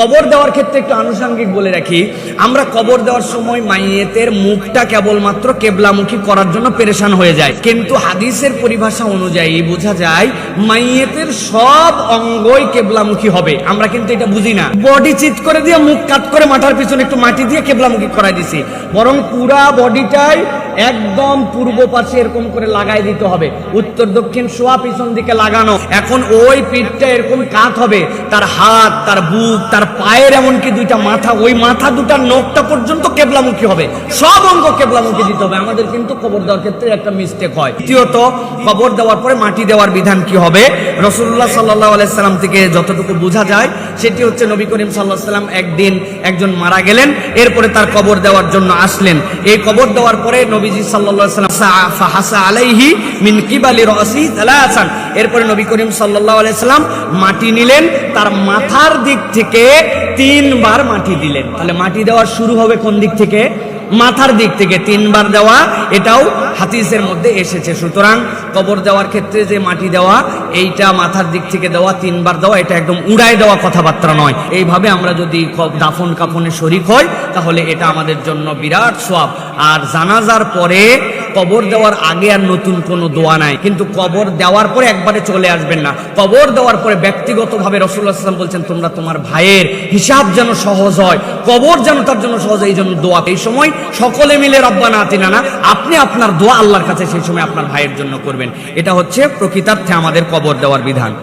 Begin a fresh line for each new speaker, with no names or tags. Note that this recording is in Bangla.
কবর দেওয়ার ক্ষেত্রে একটু আনুষঙ্গিক বলে রাখি। আমরা কবর দেওয়ার সময় মাইয়েতের মুখটা কেবলমাত্র কেবলামুখী করার জন্য পেরেশান হয়ে যায়। কিন্তু হাদিসের পরিভাষা অনুযায়ী বোঝা যায়, মাইয়েতের সব অঙ্গই কেবলামুখী হবে। আমরা কিন্তু এটা বুঝি না। বডি চিত করে দিয়ে মুখ কাট করে মাথার পিছনে একটু মাটি দিয়ে কেবলামুখী করাই দিছি। বরং পুরা বডিটাই একদম পূর্ব পাশে এরকম করে লাগাই দিতে হবে। উত্তর, দক্ষিণ শোয়া পিছন দিকে লাগানো। এখন ওই পিঠটা এরকম কাত হবে। তার হাত, তার বুক, তার পায়ের এমনকি দুইটা মাথা, ওই মাথা দুটা নখটা পর্যন্ত কেবলামুখী হবে। সব অঙ্গ কেবলামুখী দিতে হবে। আমাদের কিন্তু কবর দেওয়ার ক্ষেত্রে একটা মিস্টেক হয়। দ্বিতীয়ত কবর দেওয়ার পরে মাটি দেওয়ার বিধান কি হবে? রসুল্লাহ সাল্লাহ আলাইসাল্লাম থেকে যতটুকু বোঝা যায় সেটি হচ্ছে নবী করিম সাল্লাহ সাল্লাম একদিন একজন মারা গেলেন, এরপরে তার কবর দেওয়ার জন্য আসলেন। এই কবর দেওয়ার পরে নবীজি সাল্লাহ সাল্লাম হাসা আলাইহি মিন কিবালি রসি তালাসান এরপরে নবী করিম সাল্লাহ আলাইসাল্লাম মাটি নিলেন, তার মাথার দিক থেকে তিনবার মাটি দিলেন। তাহলে মাটি দেওয়ার শুরু হবে কোন দিক থেকে? মাথার দিক থেকে তিনবার দেওয়া, এটাও হাতিসের মধ্যে এসেছে। সুতরাং কবর দেওয়ার ক্ষেত্রে যে মাটি দেওয়া, এইটা মাথার দিক থেকে দেওয়া, তিনবার দেওয়া, এটা একদম উড়ায় দেওয়া কথাবার্তা নয়। এইভাবে আমরা যদি দাফন কাফনে শরিক হই, তাহলে এটা আমাদের জন্য বিরাট সব আর জানাজার পরে কবর দেওয়ার আগে আর নতুন কোনো দোয়া নাই। কিন্তু কবর দেওয়ার পরে একবারে চলে আসবেন না। কবর দেওয়ার পরে ব্যক্তিগতভাবে রসুল্লাহ সাল্লাম বলছেন, তোমরা তোমার ভাইয়ের হিসাব যেন সহজ হয়। কবর যেন তার জন্য সহজ এই জন্য দোয়া। এই সময় সকলে মিলে, রব্বানা আতিনা না, আপনি আপনার দোয়া আল্লাহর কাছে সেই সময় আপনার ভাইয়ের জন্য করবেন। এটা হচ্ছে প্রকৃতার্থে আমাদের কবর দেওয়ার বিধান।